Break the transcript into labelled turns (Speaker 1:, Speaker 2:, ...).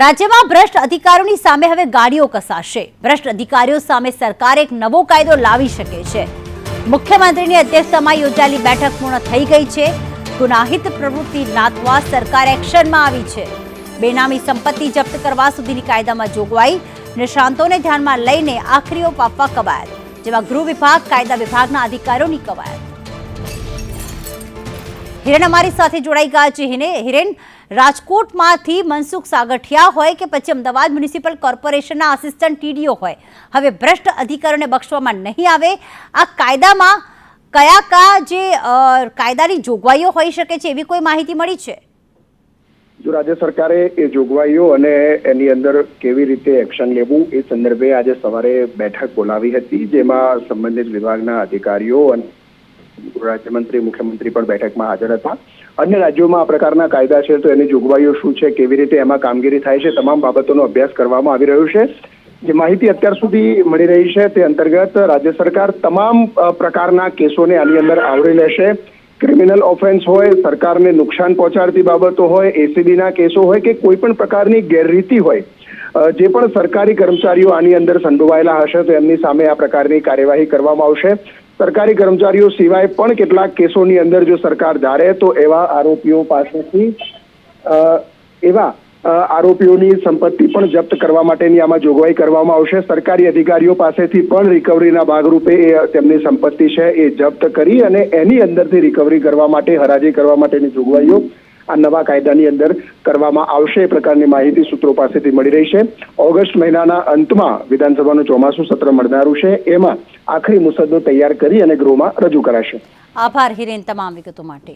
Speaker 1: રાજ્યમાં ભ્રષ્ટ અધિકારીઓની સામે હવે ગાડીઓ કસાશે. ભ્રષ્ટ અધિકારીઓ સામે સરકાર એક નવો કાયદો લાવી શકે છે. મુખ્યમંત્રીની અધ્યક્ષતામાં યોજાયેલી બેઠક પૂર્ણ થઈ ગઈ છે. ગુનાહિત પ્રવૃત્તિ નાથવા સરકાર એક્શનમાં આવી છે. બેનામી સંપત્તિ જપ્ત કરવા સુધીની કાયદામાં જોગવાઈ, નિષ્ણાંતોને ધ્યાનમાં લઈને આખરીઓ પાપવા કવાયત, જેમાં ગૃહ વિભાગ, કાયદા વિભાગના અધિકારીઓની કવાયત. હિરેન અમારી સાથે જોડાઈ ગયા છે. હિને હિરેન, રાજકોટમાંથી મનસુખ સાગઠિયા હોય કે પછી અમદાવાદ મ્યુનિસિપલ કોર્પોરેશનના આસિસ્ટન્ટ ટીડીઓ હોય. હવે ભ્રષ્ટ અધિકારીઓને બક્ષવામાં નહીં આવે. આ કાયદામાં કયા કયા જે કાયદાની જોગવાઈઓ હોઈ શકે છે એવી કોઈ માહિતી મળી છે?
Speaker 2: જો રાજ્ય સરકારે એ જોગવાઈઓ અને એની અંદર કેવી રીતે એક્શન લેવું એ સંદર્ભે આજે સવારે બેઠક બોલાવી હતી, જેમાં સંબંધિત વિભાગના અધિકારીઓ અને રાજ્યમંત્રી, મુખ્યમંત્રી પણ બેઠકમાં હાજર હતા. અન્ય રાજ્યોમાં આ પ્રકારના કાયદા છે, તો એની જોગવાઈઓ શું છે, કેવી રીતે એમાં કામગીરી થાય છે, તમામ બાબતોનો અભ્યાસ કરવામાં આવી રહ્યો છે. જે માહિતી અત્યાર સુધી મળી રહી છે, તે અંતર્ગત રાજ્ય સરકાર તમામ પ્રકારના કેસોને આની અંદર આવરી લેશે. ક્રિમિનલ ઓફેન્સ હોય, સરકારને નુકસાન પહોંચાડતી બાબતો હોય એસીબીના કેસો હોય કે કોઈ પણ પ્રકારની ગેરરીતિ હોય જે પણ સરકારી કર્મચારીઓ આની અંદર સંડોવાયેલા હશે, તો એમની સામે આ પ્રકારની કાર્યવાહી કરવામાં આવશે. સરકારી કર્મચારીઓ સિવાય પણ કેટલાક કેસોની અંદર જો સરકાર ધારે તો એવા આરોપીઓ પાસેથી એવા આરોપીઓની સંપત્તિ પણ જપ્ત કરવા માટેની આમાં જોગવાઈ કરવામાં આવશે. સરકારી અધિકારીઓ પાસેથી પણ રિકવરીના ભાગરૂપે એ, તેમની સંપત્તિ છે એ જપ્ત કરી અને એની અંદરથી રિકવરી કરવા માટે, હરાજી કરવા માટેની જોગવાઈઓ આ નવા કાયદાની અંદર કરવામાં આવશે. એ પ્રકારની માહિતી સૂત્રો પાસેથી મળી રહી છે. ઓગસ્ટ મહિનાના અંતમાં વિધાનસભાનું ચોમાસું સત્ર મળનારું છે. એમાં આખરી મુસદ્દો તૈયાર કરી અને ગૃહમાં રજૂ કરાશે.
Speaker 1: આભાર હિરેન તમામ વિગતો માટે.